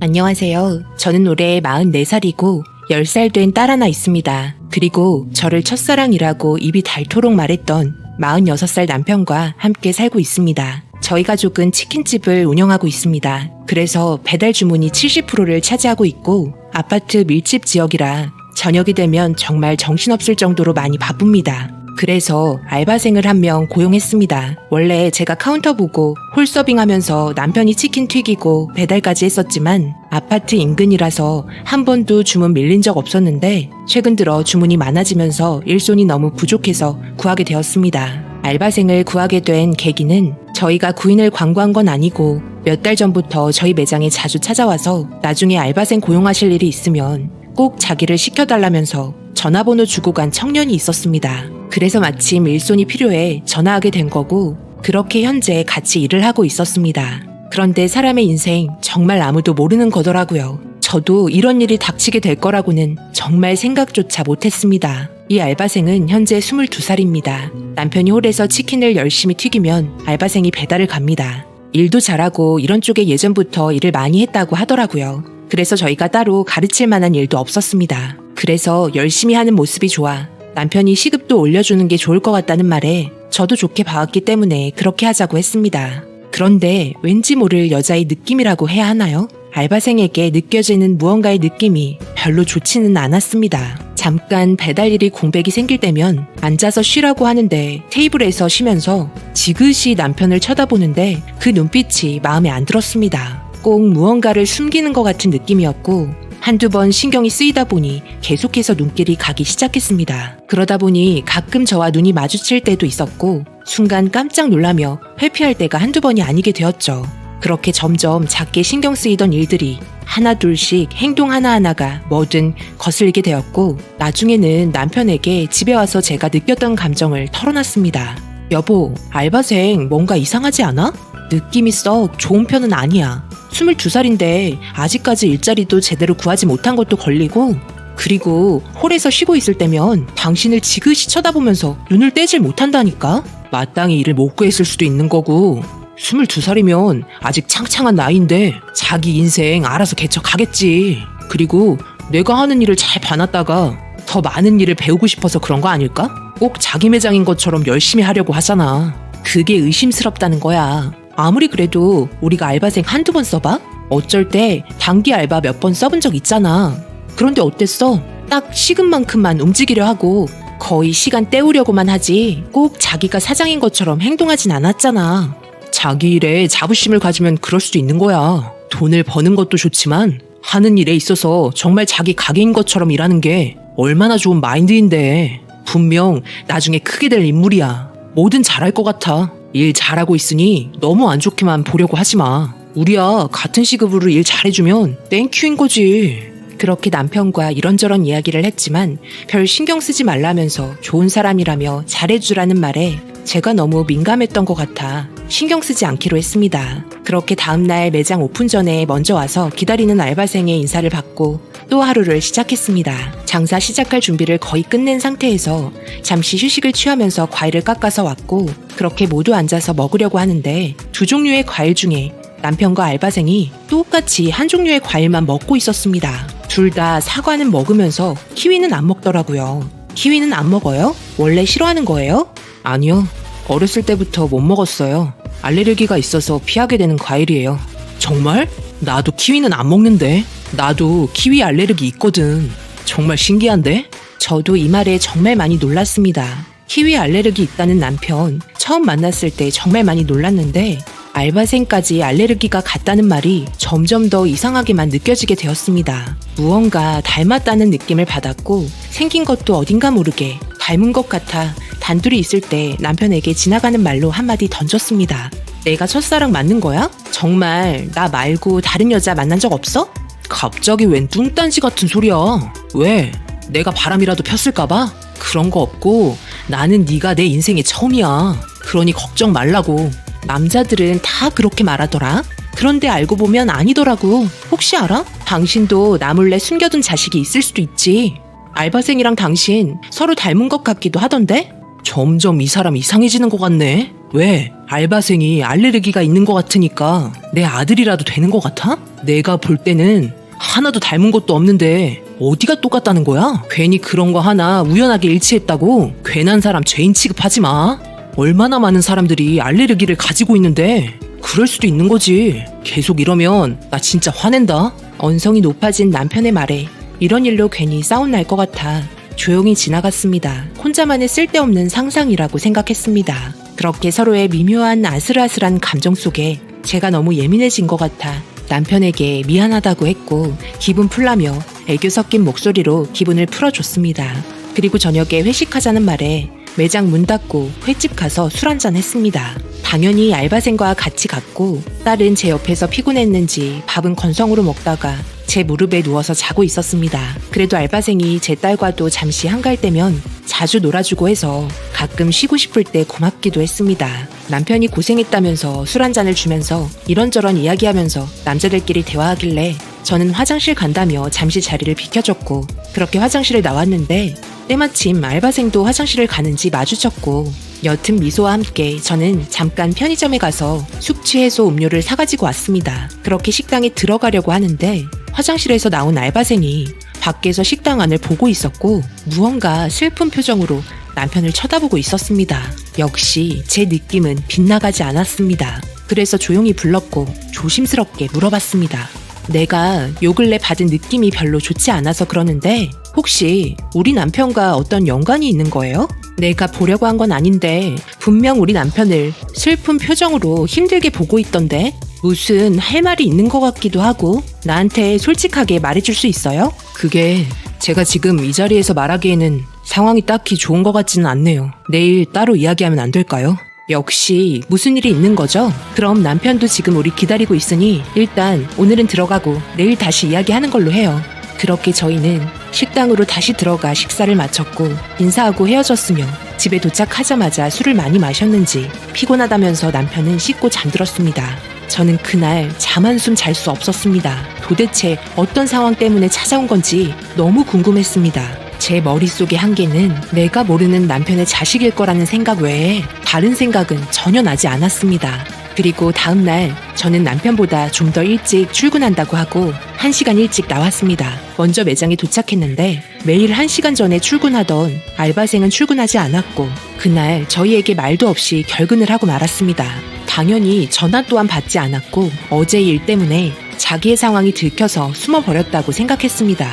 안녕하세요. 저는 올해 44살이고 10살 된 딸 하나 있습니다. 그리고 저를 첫사랑이라고 입이 닳도록 말했던 46살 남편과 함께 살고 있습니다. 저희 가족은 치킨집을 운영하고 있습니다. 그래서 배달 주문이 70%를 차지하고 있고 아파트 밀집 지역이라 저녁이 되면 정말 정신없을 정도로 많이 바쁩니다. 그래서 알바생을 한 명 고용했습니다. 원래 제가 카운터 보고 홀 서빙 하면서 남편이 치킨 튀기고 배달까지 했었지만 아파트 인근이라서 한 번도 주문 밀린 적 없었는데 최근 들어 주문이 많아지면서 일손이 너무 부족해서 구하게 되었습니다. 알바생을 구하게 된 계기는 저희가 구인을 광고한 건 아니고 몇 달 전부터 저희 매장에 자주 찾아와서 나중에 알바생 고용하실 일이 있으면 꼭 자기를 시켜달라면서 전화번호 주고 간 청년이 있었습니다. 그래서 마침 일손이 필요해 전화하게 된 거고 그렇게 현재 같이 일을 하고 있었습니다. 그런데 사람의 인생 정말 아무도 모르는 거더라고요. 저도 이런 일이 닥치게 될 거라고는 정말 생각조차 못했습니다. 이 알바생은 현재 22살입니다. 남편이 홀에서 치킨을 열심히 튀기면 알바생이 배달을 갑니다. 일도 잘하고 이런 쪽에 예전부터 일을 많이 했다고 하더라고요. 그래서 저희가 따로 가르칠 만한 일도 없었습니다. 그래서 열심히 하는 모습이 좋아 남편이 시급도 올려주는 게 좋을 것 같다는 말에 저도 좋게 봐왔기 때문에 그렇게 하자고 했습니다. 그런데 왠지 모를 여자의 느낌이라고 해야 하나요? 알바생에게 느껴지는 무언가의 느낌이 별로 좋지는 않았습니다. 잠깐 배달 일이 공백이 생길 때면 앉아서 쉬라고 하는데 테이블에서 쉬면서 지그시 남편을 쳐다보는데 그 눈빛이 마음에 안 들었습니다. 꼭 무언가를 숨기는 것 같은 느낌이었고 한두 번 신경이 쓰이다 보니 계속해서 눈길이 가기 시작했습니다. 그러다 보니 가끔 저와 눈이 마주칠 때도 있었고 순간 깜짝 놀라며 회피할 때가 한두 번이 아니게 되었죠. 그렇게 점점 작게 신경 쓰이던 일들이 하나 둘씩 행동 하나하나가 뭐든 거슬리게 되었고 나중에는 남편에게 집에 와서 제가 느꼈던 감정을 털어놨습니다. 여보, 알바생 뭔가 이상하지 않아? 느낌이 썩 좋은 편은 아니야. 22살인데 아직까지 일자리도 제대로 구하지 못한 것도 걸리고 그리고 홀에서 쉬고 있을 때면 당신을 지그시 쳐다보면서 눈을 떼질 못한다니까? 마땅히 일을 못 구했을 수도 있는 거고 22살이면 아직 창창한 나이인데 자기 인생 알아서 개척하겠지. 그리고 내가 하는 일을 잘 봐놨다가 더 많은 일을 배우고 싶어서 그런 거 아닐까? 꼭 자기 매장인 것처럼 열심히 하려고 하잖아. 그게 의심스럽다는 거야. 아무리 그래도 우리가 알바생 한두 번 써봐? 어쩔 때 단기 알바 몇 번 써본 적 있잖아. 그런데 어땠어? 딱 시급만큼만 움직이려 하고 거의 시간 때우려고만 하지 꼭 자기가 사장인 것처럼 행동하진 않았잖아. 자기 일에 자부심을 가지면 그럴 수도 있는 거야. 돈을 버는 것도 좋지만 하는 일에 있어서 정말 자기 가게인 것처럼 일하는 게 얼마나 좋은 마인드인데 분명 나중에 크게 될 인물이야. 뭐든 잘할 것 같아. 일 잘하고 있으니 너무 안 좋게만 보려고 하지 마. 우리야 같은 시급으로 일 잘해주면 땡큐인 거지. 그렇게 남편과 이런저런 이야기를 했지만 별 신경 쓰지 말라면서 좋은 사람이라며 잘해주라는 말에 제가 너무 민감했던 것 같아 신경 쓰지 않기로 했습니다. 그렇게 다음날 매장 오픈 전에 먼저 와서 기다리는 알바생의 인사를 받고 또 하루를 시작했습니다. 장사 시작할 준비를 거의 끝낸 상태에서 잠시 휴식을 취하면서 과일을 깎아서 왔고 그렇게 모두 앉아서 먹으려고 하는데 두 종류의 과일 중에 남편과 알바생이 똑같이 한 종류의 과일만 먹고 있었습니다. 둘 다 사과는 먹으면서 키위는 안 먹더라고요. 키위는 안 먹어요? 원래 싫어하는 거예요? 아니요. 어렸을 때부터 못 먹었어요. 알레르기가 있어서 피하게 되는 과일이에요. 정말? 나도 키위는 안 먹는데. 나도 키위 알레르기 있거든. 정말 신기한데? 저도 이 말에 정말 많이 놀랐습니다. 키위 알레르기 있다는 남편 처음 만났을 때 정말 많이 놀랐는데 알바생까지 알레르기가 같다는 말이 점점 더 이상하게만 느껴지게 되었습니다. 무언가 닮았다는 느낌을 받았고 생긴 것도 어딘가 모르게 닮은 것 같아 단둘이 있을 때 남편에게 지나가는 말로 한마디 던졌습니다. 내가 첫사랑 맞는 거야? 정말 나 말고 다른 여자 만난 적 없어? 갑자기 웬 뚱딴지 같은 소리야. 왜? 내가 바람이라도 폈을까봐? 그런 거 없고 나는 네가 내 인생의 처음이야. 그러니 걱정 말라고. 남자들은 다 그렇게 말하더라. 그런데 알고 보면 아니더라고. 혹시 알아? 당신도 나 몰래 숨겨둔 자식이 있을 수도 있지. 알바생이랑 당신 서로 닮은 것 같기도 하던데? 점점 이 사람 이상해지는 것 같네. 왜? 알바생이 알레르기가 있는 것 같으니까 내 아들이라도 되는 것 같아? 내가 볼 때는 하나도 닮은 것도 없는데 어디가 똑같다는 거야? 괜히 그런 거 하나 우연하게 일치했다고 괜한 사람 죄인 취급하지 마. 얼마나 많은 사람들이 알레르기를 가지고 있는데 그럴 수도 있는 거지. 계속 이러면 나 진짜 화낸다. 언성이 높아진 남편의 말에 이런 일로 괜히 싸움 날 것 같아 조용히 지나갔습니다. 혼자만의 쓸데없는 상상이라고 생각했습니다. 그렇게 서로의 미묘한 아슬아슬한 감정 속에 제가 너무 예민해진 것 같아 남편에게 미안하다고 했고 기분 풀라며 애교 섞인 목소리로 기분을 풀어줬습니다. 그리고 저녁에 회식하자는 말에 매장 문 닫고 횟집 가서 술 한잔 했습니다. 당연히 알바생과 같이 갔고 딸은 제 옆에서 피곤했는지 밥은 건성으로 먹다가 제 무릎에 누워서 자고 있었습니다. 그래도 알바생이 제 딸과도 잠시 한가할 때면 자주 놀아주고 해서 가끔 쉬고 싶을 때 고맙기도 했습니다. 남편이 고생했다면서 술 한 잔을 주면서 이런저런 이야기하면서 남자들끼리 대화하길래 저는 화장실 간다며 잠시 자리를 비켜줬고 그렇게 화장실을 나왔는데 때마침 알바생도 화장실을 가는지 마주쳤고 옅은 미소와 함께 저는 잠깐 편의점에 가서 숙취 해소 음료를 사가지고 왔습니다. 그렇게 식당에 들어가려고 하는데 화장실에서 나온 알바생이 밖에서 식당 안을 보고 있었고 무언가 슬픈 표정으로 남편을 쳐다보고 있었습니다. 역시 제 느낌은 빗나가지 않았습니다. 그래서 조용히 불렀고 조심스럽게 물어봤습니다. 내가 요 근래 받은 느낌이 별로 좋지 않아서 그러는데 혹시 우리 남편과 어떤 연관이 있는 거예요? 내가 보려고 한 건 아닌데 분명 우리 남편을 슬픈 표정으로 힘들게 보고 있던데 무슨 할 말이 있는 것 같기도 하고 나한테 솔직하게 말해줄 수 있어요? 그게 제가 지금 이 자리에서 말하기에는 상황이 딱히 좋은 것 같지는 않네요. 내일 따로 이야기하면 안 될까요? 역시 무슨 일이 있는 거죠? 그럼 남편도 지금 우리 기다리고 있으니 일단 오늘은 들어가고 내일 다시 이야기하는 걸로 해요. 그렇게 저희는 식당으로 다시 들어가 식사를 마쳤고 인사하고 헤어졌으며 집에 도착하자마자 술을 많이 마셨는지 피곤하다면서 남편은 씻고 잠들었습니다. 저는 그날 잠 한숨 잘 수 없었습니다. 도대체 어떤 상황 때문에 찾아온 건지 너무 궁금했습니다. 제 머릿속의 한계는 내가 모르는 남편의 자식일 거라는 생각 외에 다른 생각은 전혀 나지 않았습니다. 그리고 다음 날 저는 남편보다 좀 더 일찍 출근한다고 하고 1시간 일찍 나왔습니다. 먼저 매장에 도착했는데 매일 1시간 전에 출근하던 알바생은 출근하지 않았고 그날 저희에게 말도 없이 결근을 하고 말았습니다. 당연히 전화 또한 받지 않았고 어제 일 때문에 자기의 상황이 들켜서 숨어버렸다고 생각했습니다.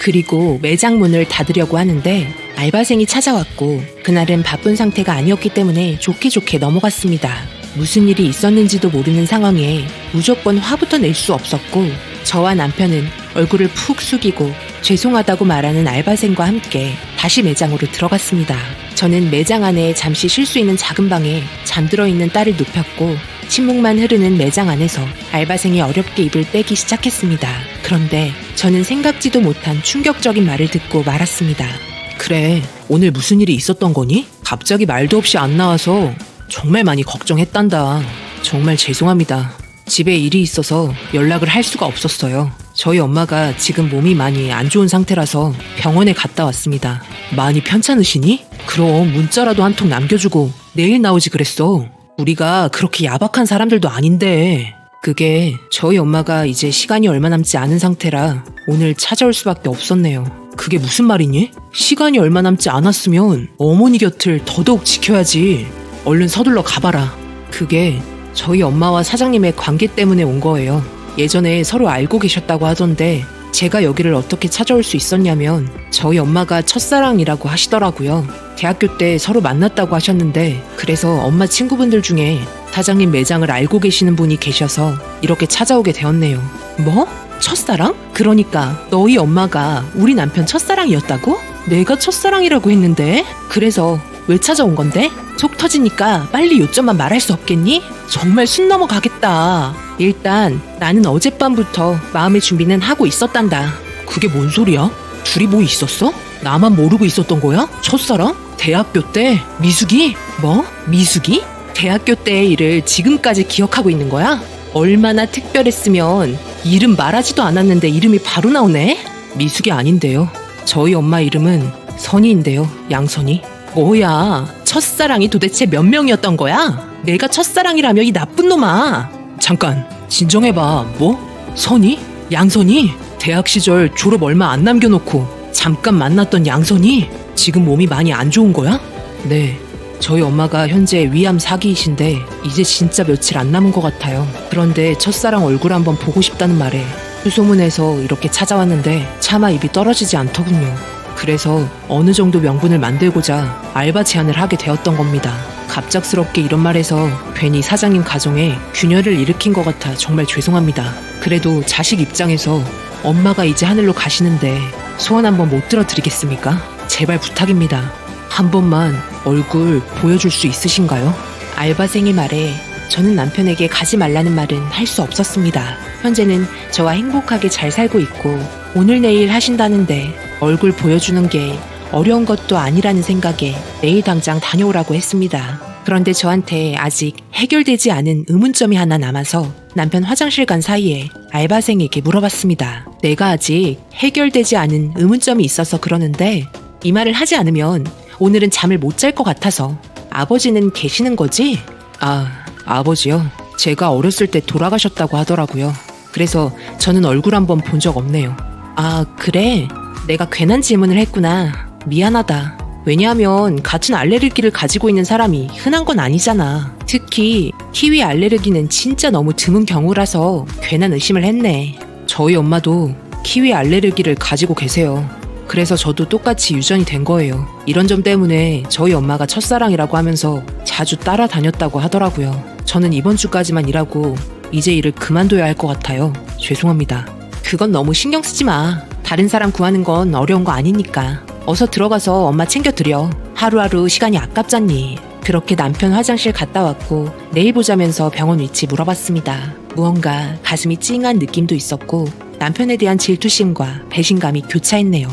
그리고 매장 문을 닫으려고 하는데 알바생이 찾아왔고 그날은 바쁜 상태가 아니었기 때문에 좋게 좋게 넘어갔습니다. 무슨 일이 있었는지도 모르는 상황에 무조건 화부터 낼 수 없었고 저와 남편은 얼굴을 푹 숙이고 죄송하다고 말하는 알바생과 함께 다시 매장으로 들어갔습니다. 저는 매장 안에 잠시 쉴 수 있는 작은 방에 잠들어 있는 딸을 눕혔고 침묵만 흐르는 매장 안에서 알바생이 어렵게 입을 떼기 시작했습니다. 그런데 저는 생각지도 못한 충격적인 말을 듣고 말았습니다. 그래, 오늘 무슨 일이 있었던 거니? 갑자기 말도 없이 안 나와서 정말 많이 걱정했단다. 정말 죄송합니다. 집에 일이 있어서 연락을 할 수가 없었어요. 저희 엄마가 지금 몸이 많이 안 좋은 상태라서 병원에 갔다 왔습니다. 많이 편찮으시니? 그럼 문자라도 한 통 남겨주고 내일 나오지 그랬어. 우리가 그렇게 야박한 사람들도 아닌데. 그게 저희 엄마가 이제 시간이 얼마 남지 않은 상태라 오늘 찾아올 수밖에 없었네요. 그게 무슨 말이니? 시간이 얼마 남지 않았으면 어머니 곁을 더더욱 지켜야지. 얼른 서둘러 가봐라. 그게 저희 엄마와 사장님의 관계 때문에 온 거예요. 예전에 서로 알고 계셨다고 하던데 제가 여기를 어떻게 찾아올 수 있었냐면 저희 엄마가 첫사랑이라고 하시더라고요. 대학교 때 서로 만났다고 하셨는데 그래서 엄마 친구분들 중에 사장님 매장을 알고 계시는 분이 계셔서 이렇게 찾아오게 되었네요. 뭐? 첫사랑? 그러니까 너희 엄마가 우리 남편 첫사랑이었다고? 내가 첫사랑이라고 했는데 그래서 왜 찾아온 건데? 속 터지니까 빨리 요점만 말할 수 없겠니? 정말 순 넘어가겠다. 일단 나는 어젯밤부터 마음의 준비는 하고 있었단다. 그게 뭔 소리야? 둘이 뭐 있었어? 나만 모르고 있었던 거야? 첫사랑? 대학교 때? 미숙이? 뭐? 미숙이? 대학교 때의 일을 지금까지 기억하고 있는 거야? 얼마나 특별했으면 이름 말하지도 않았는데 이름이 바로 나오네? 미숙이 아닌데요. 저희 엄마 이름은 선이인데요. 양선이. 뭐야, 첫사랑이 도대체 몇 명이었던 거야? 내가 첫사랑이라며 이 나쁜 놈아. 잠깐 진정해봐. 뭐? 선이? 양선이? 대학 시절 졸업 얼마 안 남겨놓고 잠깐 만났던 양선이? 지금 몸이 많이 안 좋은 거야? 네. 저희 엄마가 현재 위암 사기이신데 이제 진짜 며칠 안 남은 것 같아요. 그런데 첫사랑 얼굴 한번 보고 싶다는 말에 수소문해서 이렇게 찾아왔는데 차마 입이 떨어지지 않더군요. 그래서 어느 정도 명분을 만들고자 알바 제안을 하게 되었던 겁니다. 갑작스럽게 이런 말해서 괜히 사장님 가정에 균열을 일으킨 것 같아 정말 죄송합니다. 그래도 자식 입장에서 엄마가 이제 하늘로 가시는데 소원 한번 못 들어드리겠습니까? 제발 부탁입니다. 한 번만 얼굴 보여줄 수 있으신가요? 알바생이 말해 저는 남편에게 가지 말라는 말은 할 수 없었습니다. 현재는 저와 행복하게 잘 살고 있고 오늘 내일 하신다는데 얼굴 보여주는 게 어려운 것도 아니라는 생각에 내일 당장 다녀오라고 했습니다. 그런데 저한테 아직 해결되지 않은 의문점이 하나 남아서 남편 화장실 간 사이에 알바생에게 물어봤습니다. 내가 아직 해결되지 않은 의문점이 있어서 그러는데 이 말을 하지 않으면 오늘은 잠을 못 잘 것 같아서 아버지는 계시는 거지? 아, 아버지요? 제가 어렸을 때 돌아가셨다고 하더라고요. 그래서 저는 얼굴 한번 본 적 없네요. 아, 그래? 내가 괜한 질문을 했구나. 미안하다. 왜냐하면 같은 알레르기를 가지고 있는 사람이 흔한 건 아니잖아. 특히 키위 알레르기는 진짜 너무 드문 경우라서 괜한 의심을 했네. 저희 엄마도 키위 알레르기를 가지고 계세요. 그래서 저도 똑같이 유전이 된 거예요. 이런 점 때문에 저희 엄마가 첫사랑이라고 하면서 자주 따라다녔다고 하더라고요. 저는 이번 주까지만 일하고 이제 일을 그만둬야 할 것 같아요. 죄송합니다. 그건 너무 신경 쓰지 마. 다른 사람 구하는 건 어려운 거 아니니까. 어서 들어가서 엄마 챙겨드려. 하루하루 시간이 아깝잖니. 그렇게 남편 화장실 갔다 왔고 내일 보자면서 병원 위치 물어봤습니다. 무언가 가슴이 찡한 느낌도 있었고 남편에 대한 질투심과 배신감이 교차했네요.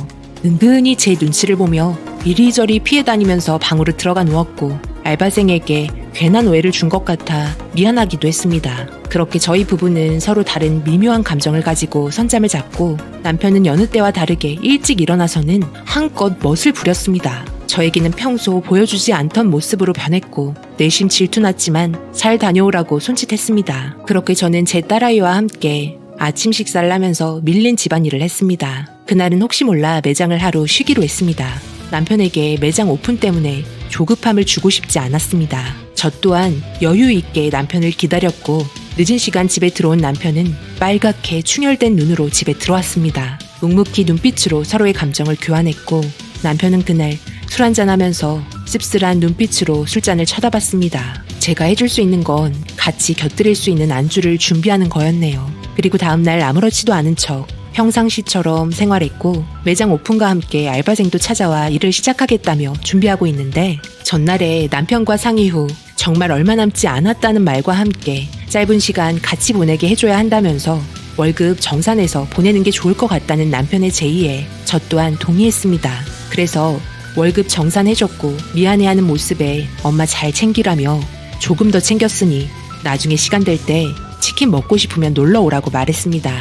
은근히 제 눈치를 보며 이리저리 피해 다니면서 방으로 들어가 누웠고 알바생에게 괜한 오해를 준 것 같아 미안하기도 했습니다. 그렇게 저희 부부는 서로 다른 미묘한 감정을 가지고 선잠을 잤고 남편은 여느 때와 다르게 일찍 일어나서는 한껏 멋을 부렸습니다. 저에게는 평소 보여주지 않던 모습으로 변했고 내심 질투났지만 잘 다녀오라고 손짓했습니다. 그렇게 저는 제 딸아이와 함께 아침 식사를 하면서 밀린 집안일을 했습니다. 그날은 혹시 몰라 매장을 하루 쉬기로 했습니다. 남편에게 매장 오픈 때문에 조급함을 주고 싶지 않았습니다. 저 또한 여유 있게 남편을 기다렸고 늦은 시간 집에 들어온 남편은 빨갛게 충혈된 눈으로 집에 들어왔습니다. 묵묵히 눈빛으로 서로의 감정을 교환했고 남편은 그날 술 한잔하면서 씁쓸한 눈빛으로 술잔을 쳐다봤습니다. 제가 해줄 수 있는 건 같이 곁들일 수 있는 안주를 준비하는 거였네요. 그리고 다음날 아무렇지도 않은 척 평상시처럼 생활했고 매장 오픈과 함께 알바생도 찾아와 일을 시작하겠다며 준비하고 있는데 전날에 남편과 상의 후 정말 얼마 남지 않았다는 말과 함께 짧은 시간 같이 보내게 해줘야 한다면서 월급 정산해서 보내는 게 좋을 것 같다는 남편의 제의에 저 또한 동의했습니다. 그래서 월급 정산해줬고 미안해하는 모습에 엄마 잘 챙기라며 조금 더 챙겼으니 나중에 시간 될 때 치킨 먹고 싶으면 놀러 오라고 말했습니다.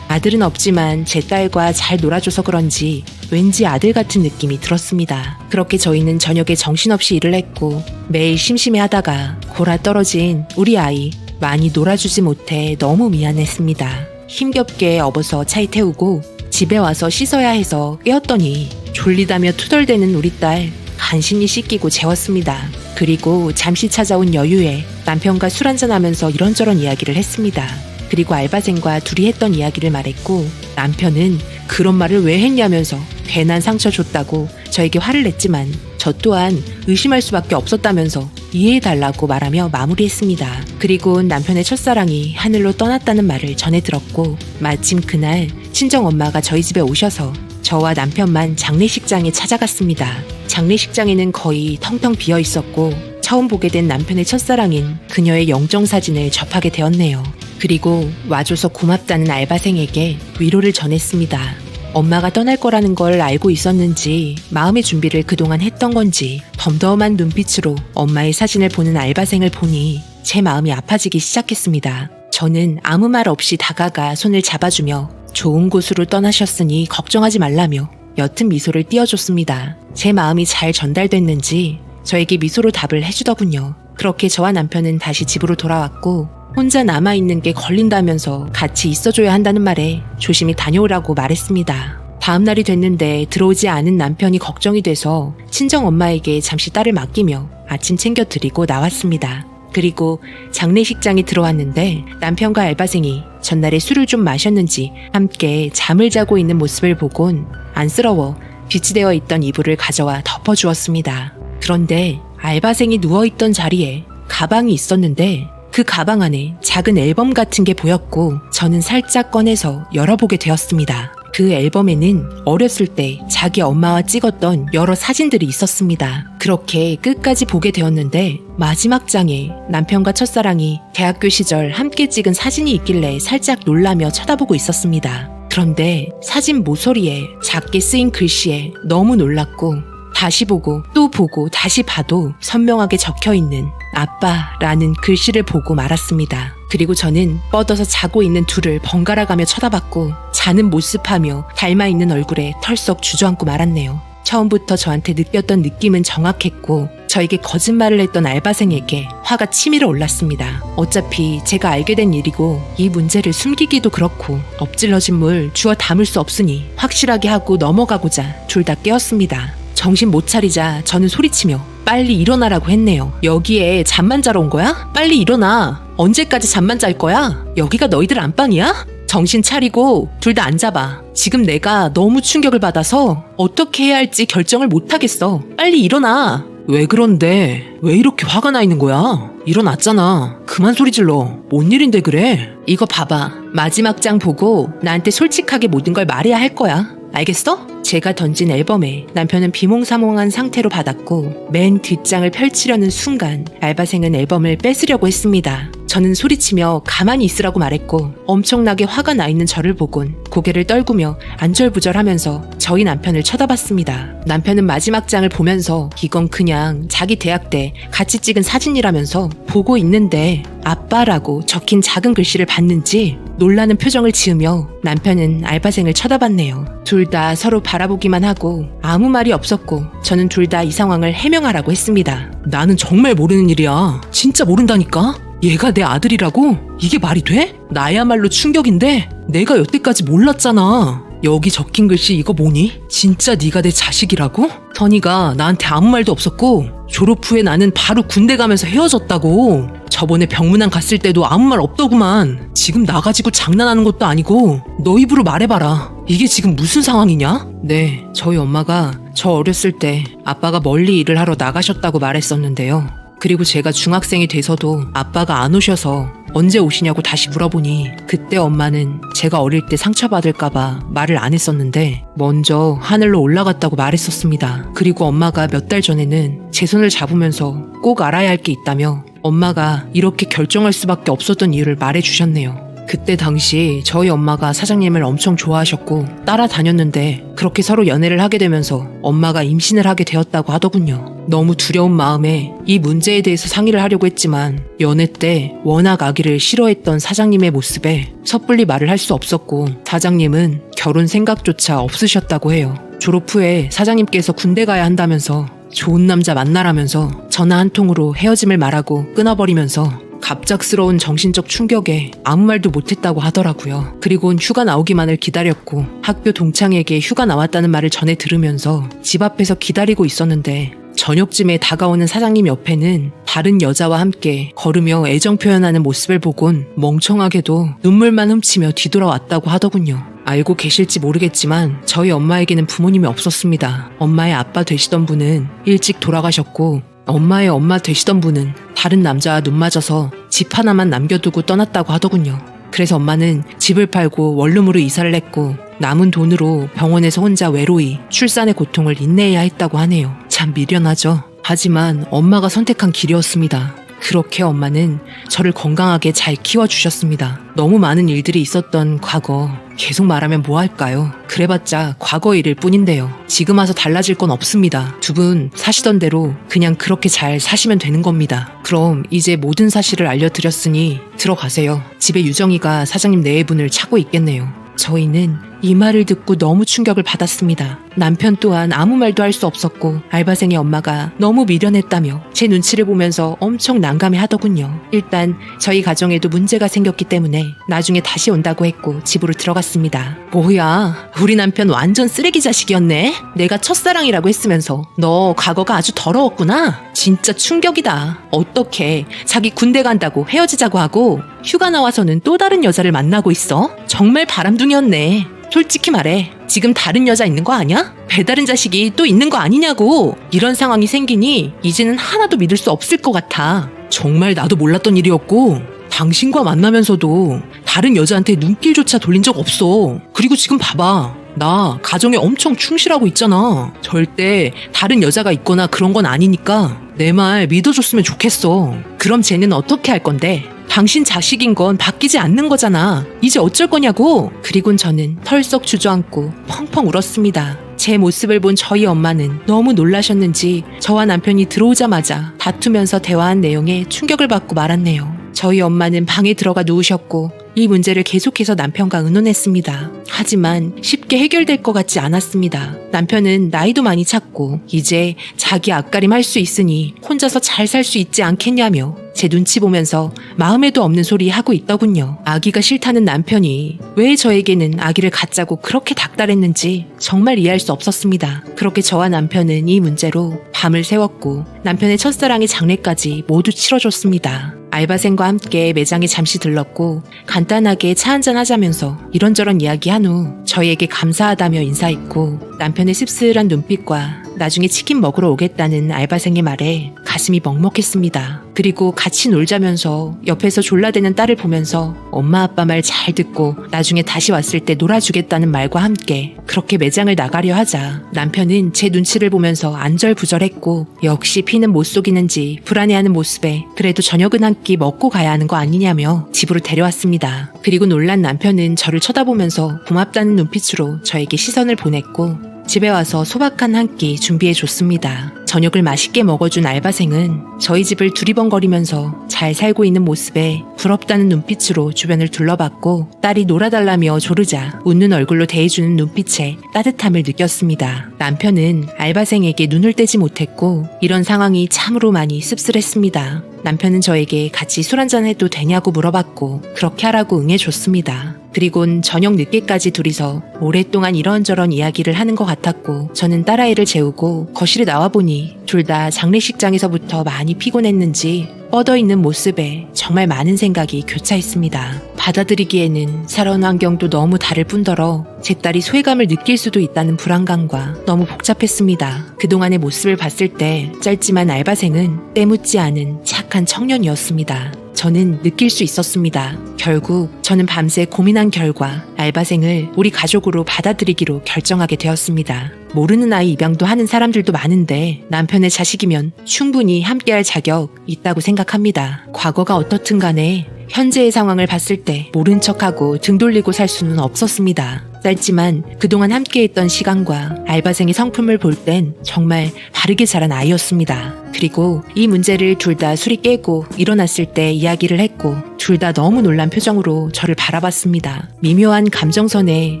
아들은 없지만 제 딸과 잘 놀아줘서 그런지 왠지 아들 같은 느낌이 들었습니다. 그렇게 저희는 저녁에 정신없이 일을 했고 매일 심심해 하다가 골아 떨어진 우리 아이 많이 놀아주지 못해 너무 미안했습니다. 힘겹게 업어서 차에 태우고 집에 와서 씻어야 해서 깨었더니 졸리다며 투덜대는 우리 딸 간신히 씻기고 재웠습니다. 그리고 잠시 찾아온 여유에 남편과 술 한잔하면서 이런저런 이야기를 했습니다. 그리고 알바생과 둘이 했던 이야기를 말했고 남편은 그런 말을 왜 했냐면서 괜한 상처 줬다고 저에게 화를 냈지만 저 또한 의심할 수밖에 없었다면서 이해해달라고 말하며 마무리했습니다. 그리고 남편의 첫사랑이 하늘로 떠났다는 말을 전해 들었고 마침 그날 친정 엄마가 저희 집에 오셔서 저와 남편만 장례식장에 찾아갔습니다. 장례식장에는 거의 텅텅 비어 있었고 처음 보게 된 남편의 첫사랑인 그녀의 영정 사진을 접하게 되었네요. 그리고 와줘서 고맙다는 알바생에게 위로를 전했습니다. 엄마가 떠날 거라는 걸 알고 있었는지 마음의 준비를 그동안 했던 건지 덤덤한 눈빛으로 엄마의 사진을 보는 알바생을 보니 제 마음이 아파지기 시작했습니다. 저는 아무 말 없이 다가가 손을 잡아주며 좋은 곳으로 떠나셨으니 걱정하지 말라며 옅은 미소를 띄워줬습니다. 제 마음이 잘 전달됐는지 저에게 미소로 답을 해주더군요. 그렇게 저와 남편은 다시 집으로 돌아왔고 혼자 남아있는 게 걸린다면서 같이 있어줘야 한다는 말에 조심히 다녀오라고 말했습니다. 다음 날이 됐는데 들어오지 않은 남편이 걱정이 돼서 친정 엄마에게 잠시 딸을 맡기며 아침 챙겨 드리고 나왔습니다. 그리고 장례식장에 들어왔는데 남편과 알바생이 전날에 술을 좀 마셨는지 함께 잠을 자고 있는 모습을 보곤 안쓰러워 비치되어 있던 이불을 가져와 덮어주었습니다. 그런데 알바생이 누워있던 자리에 가방이 있었는데 그 가방 안에 작은 앨범 같은 게 보였고 저는 살짝 꺼내서 열어보게 되었습니다. 그 앨범에는 어렸을 때 자기 엄마와 찍었던 여러 사진들이 있었습니다. 그렇게 끝까지 보게 되었는데 마지막 장에 남편과 첫사랑이 대학교 시절 함께 찍은 사진이 있길래 살짝 놀라며 쳐다보고 있었습니다. 그런데 사진 모서리에 작게 쓰인 글씨에 너무 놀랐고 다시 보고 또 보고 다시 봐도 선명하게 적혀 있는 아빠라는 글씨를 보고 말았습니다. 그리고 저는 뻗어서 자고 있는 둘을 번갈아 가며 쳐다봤고 자는 모습하며 닮아 있는 얼굴에 털썩 주저앉고 말았네요. 처음부터 저한테 느꼈던 느낌은 정확했고 저에게 거짓말을 했던 알바생에게 화가 치밀어 올랐습니다. 어차피 제가 알게 된 일이고 이 문제를 숨기기도 그렇고 엎질러진 물 주워 담을 수 없으니 확실하게 하고 넘어가고자 둘 다 깨었습니다. 정신 못 차리자 저는 소리치며 빨리 일어나라고 했네요. 여기에 잠만 자러 온 거야? 빨리 일어나. 언제까지 잠만 잘 거야? 여기가 너희들 안방이야? 정신 차리고 둘 다 앉아봐. 지금 내가 너무 충격을 받아서 어떻게 해야 할지 결정을 못 하겠어. 빨리 일어나. 왜 그런데? 왜 이렇게 화가 나 있는 거야? 일어났잖아. 그만 소리 질러. 뭔 일인데 그래? 이거 봐봐. 마지막 장 보고 나한테 솔직하게 모든 걸 말해야 할 거야. 알겠어? 제가 던진 앨범에 남편은 비몽사몽한 상태로 받았고 맨 뒷장을 펼치려는 순간 알바생은 앨범을 뺏으려고 했습니다. 저는 소리치며 가만히 있으라고 말했고 엄청나게 화가 나 있는 저를 보곤 고개를 떨구며 안절부절하면서 저희 남편을 쳐다봤습니다. 남편은 마지막 장을 보면서 이건 그냥 자기 대학 때 같이 찍은 사진이라면서 보고 있는데 아빠라고 적힌 작은 글씨를 봤는지 놀라는 표정을 지으며 남편은 알바생을 쳐다봤네요. 둘 다 서로 바라보기만 하고 아무 말이 없었고 저는 둘 다 이 상황을 해명하라고 했습니다. 나는 정말 모르는 일이야. 진짜 모른다니까? 얘가 내 아들이라고? 이게 말이 돼? 나야말로 충격인데 내가 여태까지 몰랐잖아. 여기 적힌 글씨 이거 뭐니? 진짜 네가 내 자식이라고? 선이가 나한테 아무 말도 없었고 졸업 후에 나는 바로 군대 가면서 헤어졌다고. 저번에 병문안 갔을 때도 아무 말 없더구만. 지금 나 가지고 장난하는 것도 아니고 너 입으로 말해봐라. 이게 지금 무슨 상황이냐? 네, 저희 엄마가 저 어렸을 때 아빠가 멀리 일을 하러 나가셨다고 말했었는데요. 그리고 제가 중학생이 돼서도 아빠가 안 오셔서 언제 오시냐고 다시 물어보니 그때 엄마는 제가 어릴 때 상처받을까봐 말을 안 했었는데 먼저 하늘로 올라갔다고 말했었습니다. 그리고 엄마가 몇 달 전에는 제 손을 잡으면서 꼭 알아야 할 게 있다며 엄마가 이렇게 결정할 수밖에 없었던 이유를 말해주셨네요. 그때 당시 저희 엄마가 사장님을 엄청 좋아하셨고 따라다녔는데 그렇게 서로 연애를 하게 되면서 엄마가 임신을 하게 되었다고 하더군요. 너무 두려운 마음에 이 문제에 대해서 상의를 하려고 했지만 연애 때 워낙 아기를 싫어했던 사장님의 모습에 섣불리 말을 할 수 없었고 사장님은 결혼 생각조차 없으셨다고 해요. 졸업 후에 사장님께서 군대 가야 한다면서 좋은 남자 만나라면서 전화 한 통으로 헤어짐을 말하고 끊어버리면서 갑작스러운 정신적 충격에 아무 말도 못했다고 하더라고요. 그리곤 휴가 나오기만을 기다렸고 학교 동창에게 휴가 나왔다는 말을 전해 들으면서 집 앞에서 기다리고 있었는데 저녁쯤에 다가오는 사장님 옆에는 다른 여자와 함께 걸으며 애정 표현하는 모습을 보곤 멍청하게도 눈물만 훔치며 뒤돌아왔다고 하더군요. 알고 계실지 모르겠지만 저희 엄마에게는 부모님이 없었습니다. 엄마의 아빠 되시던 분은 일찍 돌아가셨고 엄마의 엄마 되시던 분은 다른 남자와 눈 맞아서 집 하나만 남겨두고 떠났다고 하더군요. 그래서 엄마는 집을 팔고 원룸으로 이사를 했고 남은 돈으로 병원에서 혼자 외로이 출산의 고통을 인내해야 했다고 하네요. 참 미련하죠. 하지만 엄마가 선택한 길이었습니다. 그렇게 엄마는 저를 건강하게 잘 키워주셨습니다. 너무 많은 일들이 있었던 과거. 계속 말하면 뭐 할까요? 그래봤자 과거 일일 뿐인데요. 지금 와서 달라질 건 없습니다. 두 분 사시던 대로 그냥 그렇게 잘 사시면 되는 겁니다. 그럼 이제 모든 사실을 알려드렸으니 들어가세요. 집에 유정이가 사장님 내외분을 찾고 있겠네요. 저희는 이 말을 듣고 너무 충격을 받았습니다. 남편 또한 아무 말도 할 수 없었고 알바생의 엄마가 너무 미련했다며 제 눈치를 보면서 엄청 난감해 하더군요. 일단 저희 가정에도 문제가 생겼기 때문에 나중에 다시 온다고 했고 집으로 들어갔습니다. 뭐야, 우리 남편 완전 쓰레기 자식이었네? 내가 첫사랑이라고 했으면서 너 과거가 아주 더러웠구나? 진짜 충격이다. 어떻게 자기 군대 간다고 헤어지자고 하고 휴가 나와서는 또 다른 여자를 만나고 있어? 정말 바람둥이였네. 솔직히 말해. 지금 다른 여자 있는 거 아니야? 배다른 자식이 또 있는 거 아니냐고. 이런 상황이 생기니 이제는 하나도 믿을 수 없을 것 같아. 정말 나도 몰랐던 일이었고 당신과 만나면서도 다른 여자한테 눈길조차 돌린 적 없어. 그리고 지금 봐봐. 나 가정에 엄청 충실하고 있잖아. 절대 다른 여자가 있거나 그런 건 아니니까 내 말 믿어줬으면 좋겠어. 그럼 쟤는 어떻게 할 건데? 당신 자식인 건 바뀌지 않는 거잖아. 이제 어쩔 거냐고. 그리곤 저는 털썩 주저앉고 펑펑 울었습니다. 제 모습을 본 저희 엄마는 너무 놀라셨는지 저와 남편이 들어오자마자 다투면서 대화한 내용에 충격을 받고 말았네요. 저희 엄마는 방에 들어가 누우셨고 이 문제를 계속해서 남편과 의논했습니다. 하지만 쉽게 해결될 것 같지 않았습니다. 남편은 나이도 많이 찼고 이제 자기 앞가림 할 수 있으니 혼자서 잘 살 수 있지 않겠냐며 제 눈치 보면서 마음에도 없는 소리 하고 있더군요. 아기가 싫다는 남편이 왜 저에게는 아기를 갖자고 그렇게 닥달했는지 정말 이해할 수 없었습니다. 그렇게 저와 남편은 이 문제로 밤을 새웠고 남편의 첫사랑의 장례까지 모두 치러줬습니다. 알바생과 함께 매장에 잠시 들렀고 간단하게 차 한잔 하자면서 이런저런 이야기한 후 저희에게 감사하다며 인사했고 남편의 씁쓸한 눈빛과 나중에 치킨 먹으러 오겠다는 알바생의 말에 가슴이 먹먹했습니다. 그리고 같이 놀자면서 옆에서 졸라대는 딸을 보면서 엄마 아빠 말 잘 듣고 나중에 다시 왔을 때 놀아주겠다는 말과 함께 그렇게 매장을 나가려 하자 남편은 제 눈치를 보면서 안절부절했고 역시 피는 못 속이는지 불안해하는 모습에 그래도 저녁은 한끼 먹고 가야 하는 거 아니냐며 집으로 데려왔습니다. 그리고 놀란 남편은 저를 쳐다보면서 고맙다는 눈빛으로 저에게 시선을 보냈고 집에 와서 소박한 한 끼 준비해 줬습니다. 저녁을 맛있게 먹어준 알바생은 저희 집을 두리번거리면서 잘 살고 있는 모습에 부럽다는 눈빛으로 주변을 둘러봤고 딸이 놀아달라며 조르자 웃는 얼굴로 대해주는 눈빛에 따뜻함을 느꼈습니다. 남편은 알바생에게 눈을 떼지 못했고 이런 상황이 참으로 많이 씁쓸했습니다. 남편은 저에게 같이 술 한잔 해도 되냐고 물어봤고 그렇게 하라고 응해줬습니다. 그리곤 저녁 늦게까지 둘이서 오랫동안 이런저런 이야기를 하는 것 같았고 저는 딸아이를 재우고 거실에 나와보니 둘 다 장례식장에서부터 많이 피곤했는지 뻗어 있는 모습에 정말 많은 생각이 교차했습니다. 받아들이기에는 살아온 환경도 너무 다를 뿐더러 제 딸이 소외감을 느낄 수도 있다는 불안감과 너무 복잡했습니다. 그동안의 모습을 봤을 때 짧지만 알바생은 때묻지 않은 착한 청년이었습니다. 저는 느낄 수 있었습니다. 결국 저는 밤새 고민한 결과 알바생을 우리 가족으로 받아들이기로 결정하게 되었습니다. 모르는 아이 입양도 하는 사람들도 많은데 남편의 자식이면 충분히 함께할 자격 있다고 생각합니다. 과거가 어떻든 간에 현재의 상황을 봤을 때 모른 척하고 등 돌리고 살 수는 없었습니다. 짧지만 그동안 함께했던 시간과 알바생의 성품을 볼 땐 정말 바르게 자란 아이였습니다. 그리고 이 문제를 둘 다 술이 깨고 일어났을 때 이야기 를 했고 둘 다 너무 놀란 표정으로 저를 바라봤습니다. 미묘한 감정선에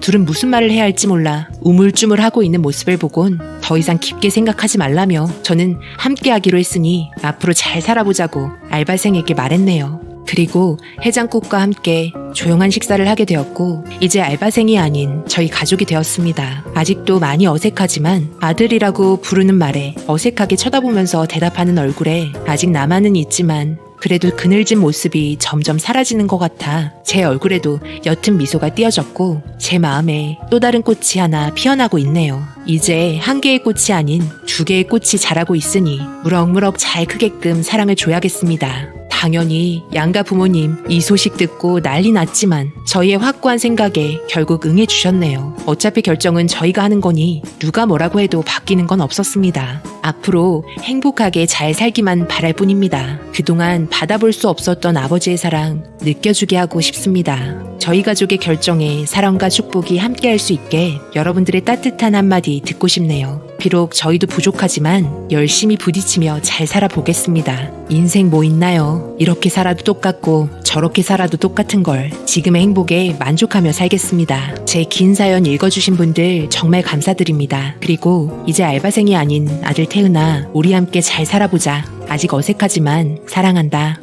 둘은 무슨 말을 해야 할지 몰라 우물쭈물하고 있는 모습을 보곤 더 이상 깊게 생각하지 말라며 저는 함께하기로 했으니 앞으로 잘 살아보자고 알바생에게 말했네요. 그리고 해장국과 함께 조용한 식사를 하게 되었고 이제 알바생이 아닌 저희 가족이 되었습니다. 아직도 많이 어색하지만 아들이라고 부르는 말에 어색하게 쳐다보면서 대답하는 얼굴에 아직 남아는 있지만 그래도 그늘진 모습이 점점 사라지는 것 같아 제 얼굴에도 옅은 미소가 띄어졌고 제 마음에 또 다른 꽃이 하나 피어나고 있네요. 이제 한 개의 꽃이 아닌 두 개의 꽃이 자라고 있으니 무럭무럭 잘 크게끔 사랑을 줘야겠습니다. 당연히 양가 부모님 이 소식 듣고 난리 났지만 저희의 확고한 생각에 결국 응해주셨네요. 어차피 결정은 저희가 하는 거니 누가 뭐라고 해도 바뀌는 건 없었습니다. 앞으로 행복하게 잘 살기만 바랄 뿐입니다. 그동안 받아볼 수 없었던 아버지의 사랑 느껴주게 하고 싶습니다. 저희 가족의 결정에 사랑과 축복이 함께할 수 있게 여러분들의 따뜻한 한마디 듣고 싶네요. 비록 저희도 부족하지만 열심히 부딪히며 잘 살아보겠습니다. 인생 뭐 있나요? 이렇게 살아도 똑같고 저렇게 살아도 똑같은 걸 지금의 행복에 만족하며 살겠습니다. 제 긴 사연 읽어주신 분들 정말 감사드립니다. 그리고 이제 알바생이 아닌 아들 태은아, 우리 함께 잘 살아보자. 아직 어색하지만 사랑한다.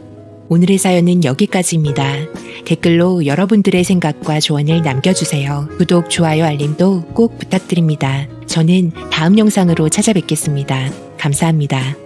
오늘의 사연은 여기까지입니다. 댓글로 여러분들의 생각과 조언을 남겨주세요. 구독, 좋아요, 알림도 꼭 부탁드립니다. 저는 다음 영상으로 찾아뵙겠습니다. 감사합니다.